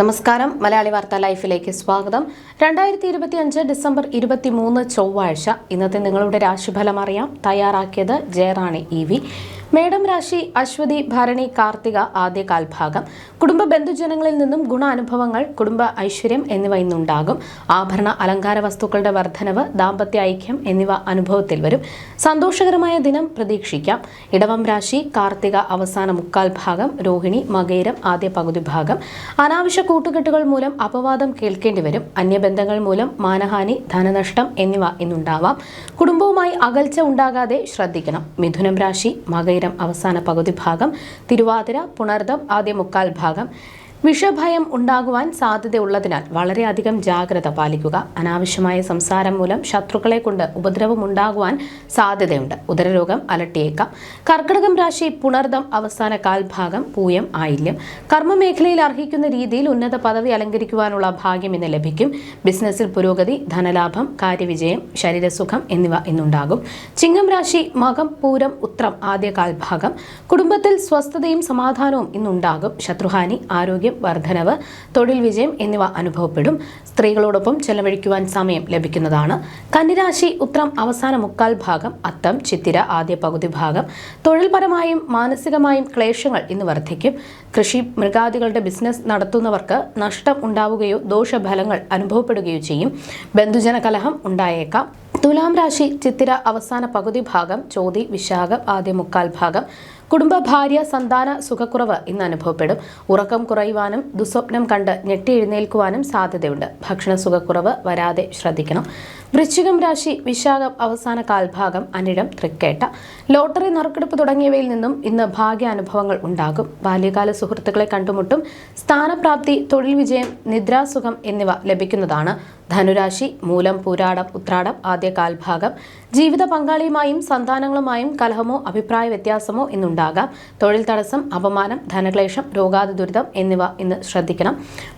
നമസ്കാരം. മലയാളി വാർത്താ ലൈഫിലേക്ക് സ്വാഗതം. രണ്ടായിരത്തി ഇരുപത്തി അഞ്ച് ഡിസംബർ ഇരുപത്തി മൂന്ന് ചൊവ്വാഴ്ച ഇന്നത്തെ നിങ്ങളുടെ രാശിഫലം അറിയാം. തയ്യാറാക്കിയത് ജയറാണി ഇ വി. മേടം രാശി അശ്വതി ഭരണി കാർത്തിക ആദ്യ കാൽഭാഗം. കുടുംബ ബന്ധുജനങ്ങളിൽ നിന്നും ഗുണാനുഭവങ്ങൾ കുടുംബ ഐശ്വര്യം എന്നിവ ഇന്നുണ്ടാകും. ആഭരണ അലങ്കാര വസ്തുക്കളുടെ വർധനവ് ദാമ്പത്യ ഐക്യം എന്നിവ അനുഭവത്തിൽ വരും. സന്തോഷകരമായ ദിനം പ്രതീക്ഷിക്കാം. ഇടവം രാശി കാർത്തിക അവസാന മുക്കാൽ ഭാഗം രോഹിണി മകേരം ആദ്യ പകുതി ഭാഗം. അനാവശ്യ കൂട്ടുകെട്ടുകൾ മൂലം അപവാദം കേൾക്കേണ്ടി വരും. അന്യബന്ധങ്ങൾ മൂലം മാനഹാനി ധനനഷ്ടം എന്നിവ ഇന്നുണ്ടാവാം. കുടുംബവുമായി അകൽച്ച ഉണ്ടാകാതെ ശ്രദ്ധിക്കണം. മിഥുനം രാശി അവസാന പകുതി ഭാഗം തിരുവാതിര പുണർദം ആദ്യ മുക്കാൽ ഭാഗം. വിഷഭയം ഉണ്ടാകുവാൻ സാധ്യതയുള്ളതിനാൽ വളരെയധികം ജാഗ്രത പാലിക്കുക. അനാവശ്യമായ സംസാരം മൂലം ശത്രുക്കളെ കൊണ്ട് ഉപദ്രവം ഉണ്ടാകുവാൻ സാധ്യതയുണ്ട്. ഉദരരോഗം അലട്ടിയേക്കാം. കർക്കിടകം രാശി പുണർദം അവസാന കാൽഭാഗം പൂയം ആയില്യം. കർമ്മമേഖലയിൽ അർഹിക്കുന്ന രീതിയിൽ ഉന്നത പദവി അലങ്കരിക്കുവാനുള്ള ഭാഗ്യം ഇന്ന് ലഭിക്കും. ബിസിനസ്സിൽ പുരോഗതി ധനലാഭം കാര്യവിജയം ശരീരസുഖം എന്നിവ ഇന്നുണ്ടാകും. ചിങ്ങം രാശി മകം പൂരം ഉത്രം ആദ്യ കാൽഭാഗം. കുടുംബത്തിൽ സ്വസ്ഥതയും സമാധാനവും ഇന്നുണ്ടാകും. ശത്രുഹാനി ആരോഗ്യം വർധനവ് തൊഴിൽ വിജയം എന്നിവ അനുഭവപ്പെടും. സ്ത്രീകളോടൊപ്പം ചെലവഴിക്കുവാൻ സമയം ലഭിക്കുന്നതാണ്. കന്നിരാശി ഉത്രം അവസാന മുക്കാൽ ഭാഗം അത്തം ചിത്തിര ആദ്യ പകുതി ഭാഗം. തൊഴിൽപരമായും മാനസികമായും ക്ലേശങ്ങൾ ഇന്ന് വർദ്ധിക്കും കൃഷി മൃഗാദികളുടെ ബിസിനസ് നടത്തുന്നവർക്ക് നഷ്ടം ഉണ്ടാവുകയോ ദോഷഫലങ്ങൾ അനുഭവപ്പെടുകയോ ചെയ്യും. ബന്ധുജന കലഹം ഉണ്ടായേക്കാം. തുലാം രാശി ചിത്തിര അവസാന പകുതി ഭാഗം ചോതി വിശാഖം ആദ്യ മുക്കാൽ ഭാഗം. കുടുംബ ഭാര്യ സന്താന സുഖക്കുറവ് ഇന്ന് അനുഭവപ്പെടും. ഉറക്കം കുറയുവാനും ദുസ്വപ്നം കണ്ട് ഞെട്ടി എഴുന്നേൽക്കുവാനും സാധ്യതയുണ്ട്. ഭക്ഷണ സുഖക്കുറവ് വരാതെ ശ്രദ്ധിക്കണം. വൃശ്ചികം രാശി വിശാഖം അവസാന കാൽഭാഗം അനിഴം തൃക്കേട്ട. ലോട്ടറി നറുക്കെടുപ്പ് തുടങ്ങിയവയിൽ നിന്നും ഇന്ന് ഭാഗ്യാനുഭവങ്ങൾ ഉണ്ടാകും. ബാല്യകാല സുഹൃത്തുക്കളെ കണ്ടുമുട്ടും. സ്ഥാനപ്രാപ്തി തൊഴിൽ വിജയം നിദ്രാസുഖം എന്നിവ ലഭിക്കുന്നതാണ് ധനുരാശി മൂലം പൂരാടം ഉത്രാടം ആദ്യ കാൽഭാഗം. ജീവിത പങ്കാളിയുമായും സന്താനങ്ങളുമായും കലഹമോ അഭിപ്രായ വ്യത്യാസമോ ഇന്നുണ്ടാകാം. തൊഴിൽ തടസ്സം അപമാനം ധനക്ലേശം രോഗാതി ദുരിതം എന്നിവ ഇന്ന് ശ്രദ്ധിക്കണം.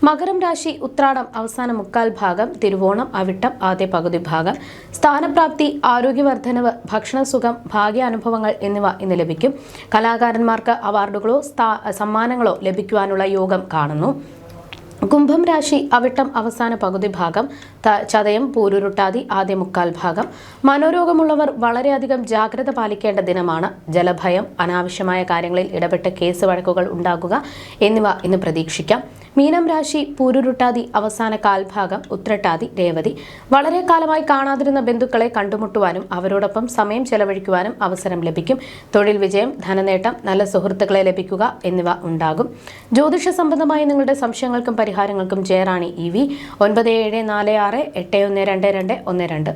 മകരം രാശി ഉത്രാടം അവസാന മുക്കാൽ ഭാഗം തിരുവോണം അവിട്ടം ആദ്യ പകുതി ഭാഗം. സ്ഥാനപ്രാപ്തി ആരോഗ്യവർദ്ധനവ് ഭക്ഷണസുഖം ഭാഗ്യാനുഭവങ്ങൾ എന്നിവ ഇന്ന് ലഭിക്കും. കലാകാരന്മാർക്ക് അവാർഡുകളോ സമ്മാനങ്ങളോ ലഭിക്കുവാനുള്ള യോഗം കാണുന്നു. കുംഭം രാശി അവിട്ടം അവസാന പകുതി ഭാഗം ചതയം പൂരുരുട്ടാതി ആദ്യ മുക്കാൽ ഭാഗം. മനോരോഗമുള്ളവർ വളരെയധികം ജാഗ്രത പാലിക്കേണ്ട ദിനമാണ്. ജലഭയം അനാവശ്യമായ കാര്യങ്ങളിൽ ഇടപെട്ട കേസ് വഴക്കുകൾ ഉണ്ടാകുക എന്നിവ ഇന്ന് പ്രതീക്ഷിക്കാം. മീനം രാശി പൂരുരുട്ടാതി അവസാന കാൽഭാഗം ഉത്രട്ടാതി രേവതി. വളരെ കാലമായി കാണാതിരുന്ന ബന്ധുക്കളെ കണ്ടുമുട്ടുവാനും അവരോടൊപ്പം സമയം ചെലവഴിക്കുവാനും അവസരം ലഭിക്കും. തൊഴിൽ വിജയം ധനനേട്ടം നല്ല സുഹൃത്തുക്കളെ ലഭിക്കുക എന്നിവ ഉണ്ടാകും. ജ്യോതിഷ സംബന്ധമായി നിങ്ങളുടെ സംശയങ്ങൾക്കും പരിഹാരങ്ങൾക്കും ജയറാണി ഇ വി. ഒൻപത് ഏഴ് നാല് ആറ് എട്ട് ഒന്ന് രണ്ട് രണ്ട് ഒന്ന് രണ്ട്.